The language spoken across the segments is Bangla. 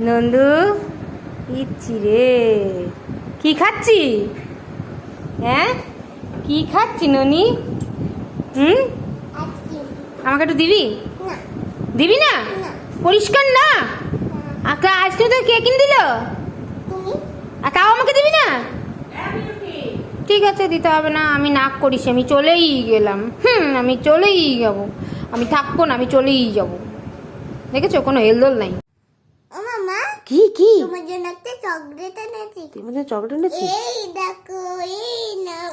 নন্দু ইচ্ছি রে। কি খাচ্ছি? হ্যাঁ? কি খাচ্ছি ননি? হুম? আমাকে একটু দিবি? দিবি না? পরিষ্কার না? আকা আজকে তো কে কিনে দিল? আর তাও আমাকে দিবি না? ঠিক আছে দিতে হবে না। আমি নাক করিস আমি চলেই গেলাম। হুম আমি চলেই যাব। আমি থাকব না আমি চলেই যাব। দেখেছ? কোনো হেলদোল নাই। কি কি? তোমার জন্য একটা চকলেট এনেছি। তুই মধ্যে চকলেট এনেছিস? এই দেখো এই নাও।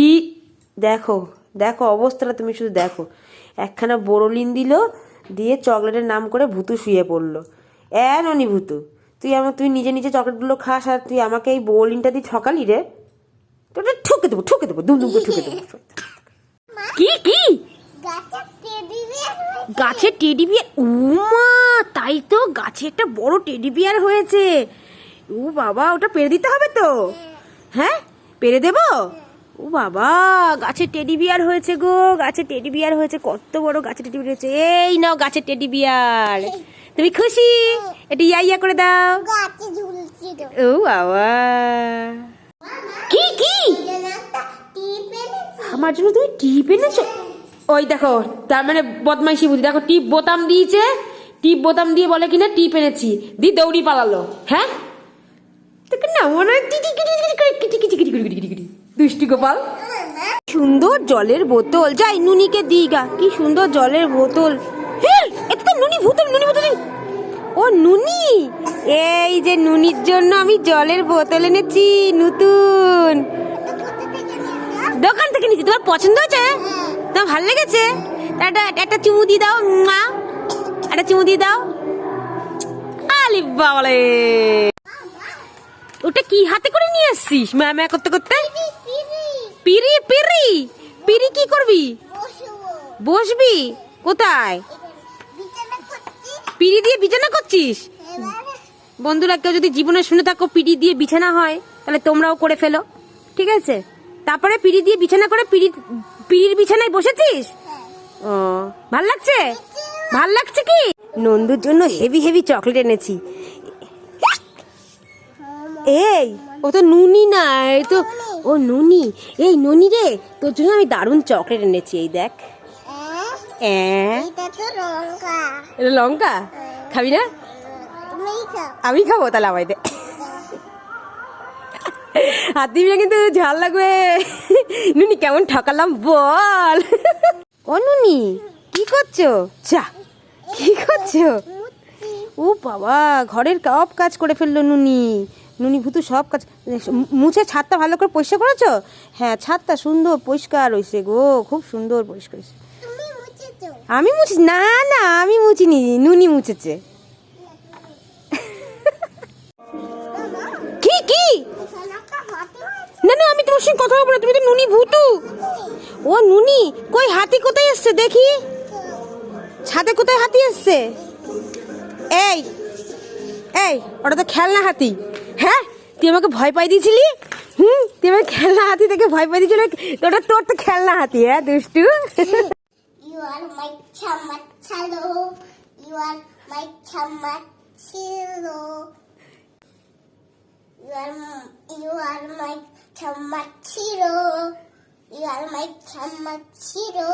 ই দেখো দেখো অবস্থাটা তুমি শুধু দেখো। একখানা বোরোলিন দিল দিয়ে চকলেটের নাম করে ভুতু শুয়ে পড়ল। এ ননি ভুতু তুই আমার তুই নিজে নিজে চকলেটগুলো খাস আর তুই আমাকে এই বোরোলিনটা দিয়ে ঠকালি রে? তোটা ঠুকে দেবো ঠুকে দেবো দুম দুম করে ঠুকে দেবো। কি কি? গাছের টেডি বিয়ার উমা তাই তো গাছে একটা বড় টেডি বিয়ার হয়েছে। ও বাবা ওটা পেরে দিতে হবে তো? হ্যাঁ? পেরে দেব? ও বাবা গাছের টেডি বিয়ার হয়েছে গো গাছের টেডি বিয়ার হয়েছে কত বড় গাছের টেডি বিয়ার হয়েছে। এই নাও গাছের টেডি বিয়ার তুমি খুশি? এটা ইয়া ইয়া করে দাও। গাছে ও বাবা। কি কি? আমার জন্য তুমি টিপ এনেছো? ওই দেখো, তার মানে বদমাইশি বুদ্ধি দেখো, টিপ বোতাম দিয়েছে, টিপ বোতাম দিয়ে বলে কিনা, টিপ এনেছি। দি দৌড়ি পালালো হ্যাঁ? না মনে হয়। দুষ্টু গোপাল। সুন্দর জলের বোতল। যাই, নুনিকে দিগা কি সুন্দর জলের বোতল। হ্যাঁ এটা নুনি বোতল নুনি বোতল ও নুনি, এই যে নুনির জন্য আমি জলের বোতল এনেছি, নতুন। দোকান থেকে নিচ্ছি তোমার পছন্দ হয়েছে তোমার ভালো লেগেছে? একটা একটা চুমু দিয়ে দাও মা একটা চুমু দিয়ে দাও। আলি বাবালে ওটা কি হাতে করে নিয়ে আসছিস? এসছিস ম্যামে করতে করতে? পিরি পিরি। পিরি কি করবি? বসবি? কোথায়? পিড়ি দিয়ে বিছানা করছিস? বন্ধুরা, কেউ যদি জীবনে শুনে থাকো পিড়ি দিয়ে বিছানা হয়, তাহলে তোমরাও করে ফেলো। ঠিক আছে? তারপরে পিড়ি দিয়ে বিছানা করে পিড়ি পিড়ির বিছানায় বসেছিস? ও ভালো লাগছে? ভালো লাগছে কি? নন্দুর জন্য হেভি হেভি চকলেট এনেছি। এই ও তো নুনি না এই তো ও নুনি। এই নুনি রে তোর জন্য আমি দারুণ চকলেট এনেছি এই দেখ। হ্যাঁ, লঙ্কা। এটা লঙ্কা? খাবি না? আমি খাব তাহলে আমায় দে। হাত দিবি কিন্তু ঝাল লাগবে। নুনি কেমন ঠকালাম বল। ও নুনি কি করছ? চা কি করছ? ও বাবা ঘরের সব কাজ করে ফেলল নুনি। নুনি ভুতু সব কাজ মুছে ছাদটা ভালো করে পরিষ্কার করেছ? হ্যাঁ ছাদটা সুন্দর পরিষ্কার হয়েছে গো খুব সুন্দর পরিষ্কার হয়েছে আমি মুছি না না আমি মুছিনি নুনি মুছেছে। না না, আমি তোমার সঙ্গে কথা বলব তুমি তো নুনি ভূতু। ও, নুনি, কই হাতি কোথায় এসছে দেখি? ছাদে কোথায় হাতি এসছে? এই এই, ওটা তো খেলনা হাতি। হ্যাঁ তুই আমাকে ভয় পাই দিয়েছিলি? হুম, তুই আমাকে খেলনা হাতি থেকে ভয় পাই দিয়েছিলি, ওটা তোর তো খেলনা হাতি হ্যাঁ দুষ্টু? You are my chamachalo. You are my chamachilo. You are you are my chamachilo. You are my chamachilo.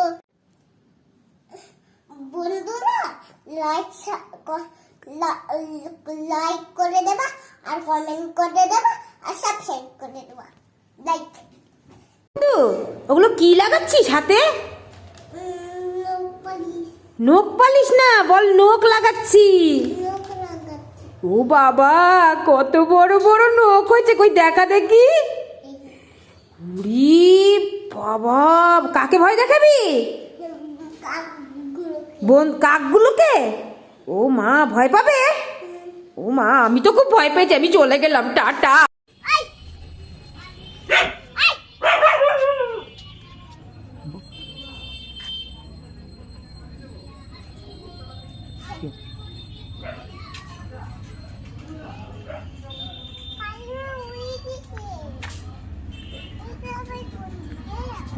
বন্ধুরা লাইক লাইক করে দেবা আর কমেন্ট করে দেবা আর সাবস্ক্রাইব করে দেবা। লাইক ওগুলো কি লাগাচ্ছিস হাতে? নখ পালিশ। না বল লোক লাগাচ্ছে। ও বাবা, কত বড় বড় নখ হয়েছে, কই দেখা দেখি? উড়ি, বাবা, কাকে ভয় দেখাবি? বোন, কাকগুলোকে? ও মা, ভয় পাবে? ও মা, আমি তো খুব ভয় পেয়েছি, আমি চলে গেলাম, টাটা।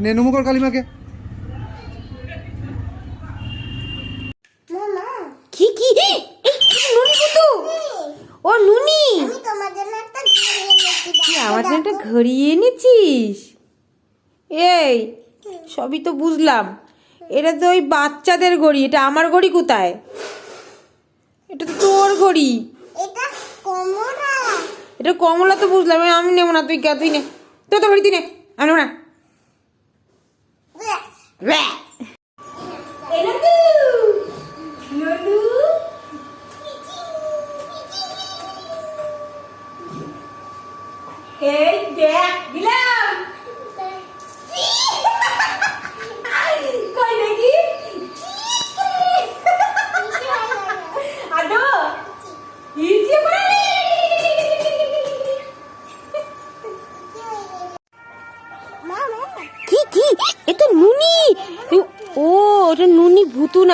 নে নমু কালিমাকে। ও তুই একটা ঘড়ি এই সবই তো বুঝলাম। এটা তো ওই বাচ্চাদের ঘড়ি এটা আমার ঘড়ি কোথায়? এটা তো তোর ঘড়ি। এটা কমলা। তো বুঝলাম আমি নেব না তুই তুই নে। তো তোর ঘড়ি তুই নে। আমি নেব না। Rah!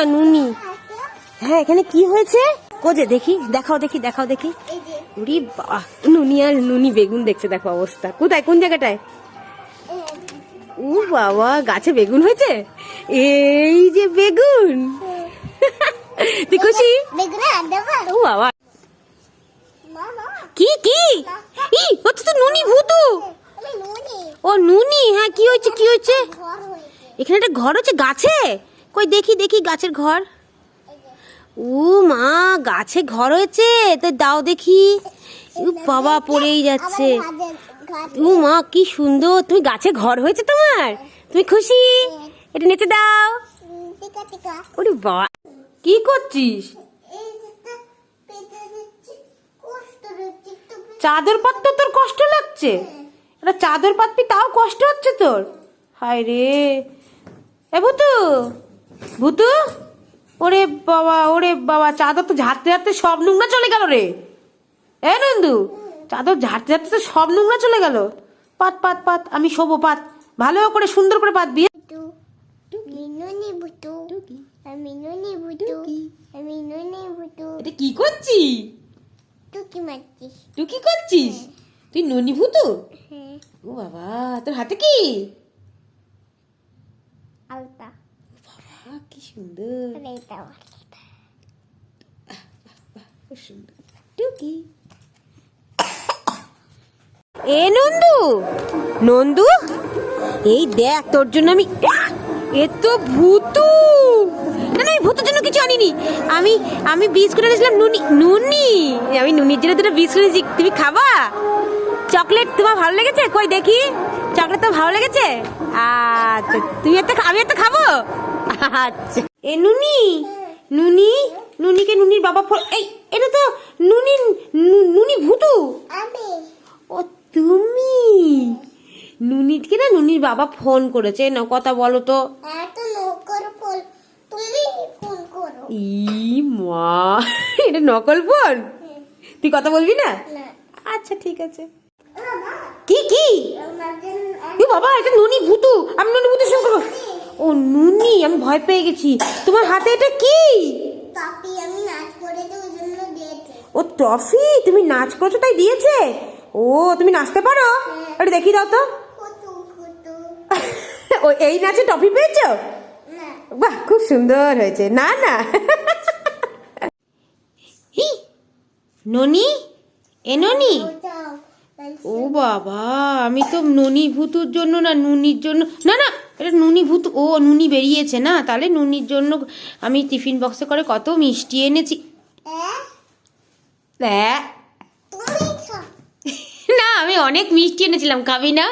না নুনি? হ্যাঁ এখানে কি হয়েছে? কোজে, দেখি, দেখাও দেখি দেখাও, দেখি। উরি বাহ নুনি আর নুনি বেগুন দেখছে, দেখো অবস্থা। কোথায়? কোন জায়গাটায়? ও বাবা, গাছে বেগুন হয়েছে? এই যে বেগুন! খুশি? ও বাবা। কি কি? ই, হচ্ছে তো নুনি ভুতু। ও নুনি হ্যাঁ কি হয়েছে কি হয়েছে? এখানে একটা ঘর হচ্ছে গাছে? কই, দেখি দেখি, গাছের ঘর। ও মা, গাছে ঘর হয়েছে? তো দাও দেখি। বাবা পড়েই যাচ্ছে। ও মা, কি সুন্দর। তুমি গাছে ঘর হয়েছে তোমার? তুমি খুশি? এটা নিচে দাও। ওরে বাবা কি করছিস? চাদর পাততে তোর কষ্ট লাগছে। এটা চাদর পাতবি, তাও কষ্ট হচ্ছে তোর। হায় রে। এ ভুতু ভুতু ওরে বাবা ওরে বাবা চাদর তো ঝাড়তে ঝাড়তে সব নোংরা চলে গেল রে। এ নন্দু চাদর ঝাড়তে ঝাড়তে তো সব নোংরা চলে গেল। পাত পাত পাত আমি শোবো পাত। ভালো করে সুন্দর করে পাত বিয়ে এটা কি করছিস? তুই কি মারছিস। তুই কি করছিস তুই ননি ভুতু? হ্যাঁ। ও বাবা তোর হাতে কি? আলতা। বাবা কি সুন্দর সুন্দর টুকি এ নন্দু নন্দু এই দেখ তোর জন্য আমি এ তো ভূতু! না আমি ভূতের জন্য কিছু আনিনি। আমি আমি বিস্কুট এনেছিলাম নুনি নুনি। আমি নুনির জন্য দুটো বিস্কুট এনেছি। তুমি খাবা? চকলেট তোমার ভালো লেগেছে? কই দেখি। চকলেট তো ভালো লেগেছে? আচ্ছা তুই খা- আমি একটা খাব? আচ্ছা। এ নুনি? নুনি? নুনিকে নুনির বাবা ফোন এই এটা তো নুনি নুনি ভুতু। ও তুমি? নুনিকে না নুনির বাবা ফোন করেছে। না কথা বলো তো। ই মা। এটা নকল ফোন? তুই কথা বলবি না? আচ্ছা ঠিক আছে। কি কি? বাবা এটা নুনি ভুতু। আমি নুনি ভুতুর সঙ্গে করব ও নুনি আমি ভয় পেয়ে গেছি। তোমার হাতে এটা কি? আমি নাচ করেছি ওই জন্য দিয়েছে। ও ট্রফি? তুমি নাচ করেছ তাই দিয়েছে? ও তুমি নাচতে পারো? একটু দেখি দাও তো। ও এই নাচে ট্রফি পেয়েছ? না। বাহ খুব সুন্দর হয়েছে। না না। হি, ননি? এ ননি? ও বাবা আমি তো ননি ভুতুর জন্য না নুনির জন্য না না এটা নুনি ভূত ও নুনি বেরিয়েছে না? তাহলে নুনির জন্য আমি টিফিন বক্সে করে কত মিষ্টি এনেছি। না আমি অনেক মিষ্টি এনেছিলাম খাবি না?